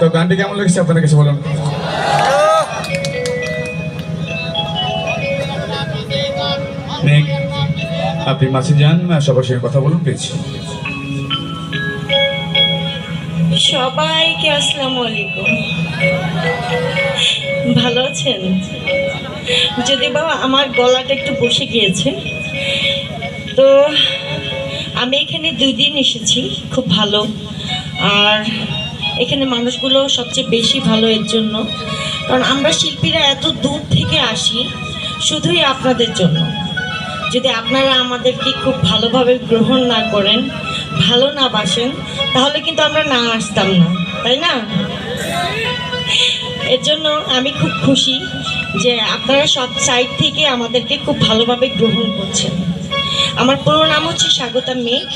তো গানটি কেমন লেগেছে আপনাদের কাছে বলুন। আপনি মাসে যান সবার সঙ্গে কথা বলুন প্লিজ সবাইকে আসসালামু আলাইকুম। ভালো আছেন? যদি বাবা আমার গলাটা একটু বসে গিয়েছে, তো আমি এখানে দুই দিন এসেছি, খুব ভালো। আর এখানে মানুষগুলো সবচেয়ে বেশি ভালো এর জন্য। কারণ আমরা শিল্পীরা এত দূর থেকে আসি শুধুই আপনাদের জন্য। যদি আপনারা আমাদেরকে খুব ভালোভাবে গ্রহণ না করেন, ভালো না বাসেন, তাহলে কিন্তু আমরা না আসতাম না, তাই না? এর জন্য আমি খুব খুশি যে আপনারা সব সাইড থেকে আমাদেরকে খুব ভালোভাবে গ্রহণ করছেন। আমার পুরো নাম হচ্ছে স্বাগতা মেঘ।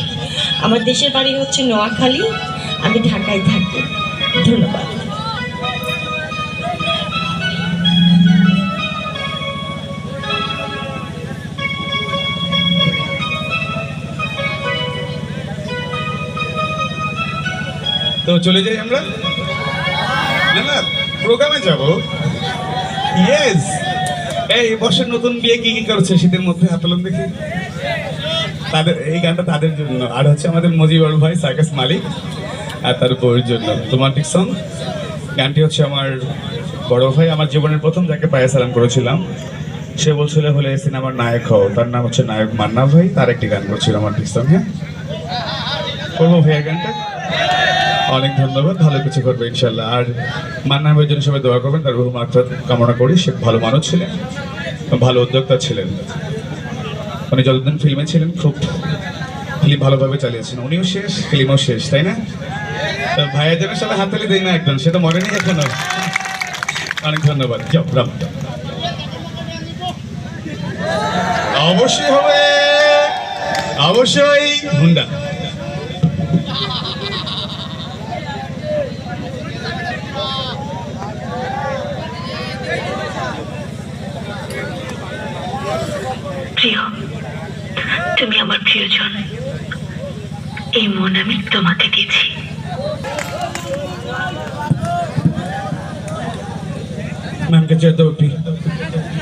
আমার দেশের বাড়ি হচ্ছে নোয়াখালী। আমি ঢাকায় থাকি ধন্যবাদ। তো চলে যাই আমরা? না না প্রোগ্রামে যাব। ইয়েস এই বছর নতুন বিয়ে কি কি করছে শীতের মধ্যে হাতলন দেখি। তাদের, এই গানটা তাদের জন্য। আর হচ্ছে আমাদের মজিবর ভাই সার্কাস মালিক। তার বউয়ের জন্য রোমান্টিক সং গানটি হচ্ছে আমার বড় ভাই। আমার জীবনের প্রথম যাকে পায়ে সালাম করেছিলাম, সে বলছিল, হলে সিনেমার নায়ক হও। তার নাম হচ্ছে নায়ক মান্না ভাই। তার একটি গান করছিল রোমান্টিক সং হ্যাঁ করব ভাইয়া গানটা? অনেক ধন্যবাদ। ভালো কিছু করবে ইনশাল্লাহ আর মান্না ভাইয়ের জন্য সবাই দোয়া করবেন। তার বহু মাত্রা কামনা করি। সে ভালো মানুষ ছিলেন, ভালো উদ্যোক্তা ছিলেন। উনি যতদিন ফিল্মে ছিলেন, খুব ফিল্ম ভালোভাবে চালিয়েছেন। উনিও শেষ ফিল্মও শেষ, তাই না? ভাইয়ের জন্য সবাই হাততালি দেয় না একদম, সে তো মরেনি এখনও। অনেক ধন্যবাদ। যাও রাম অবশ্যই হবে। অবশ্যই। হুন্ডা। প্রিয়, তুমি আমার প্রিয়জন। এই মন আমি তোমাকে দিয়েছি। Nang kecil topi.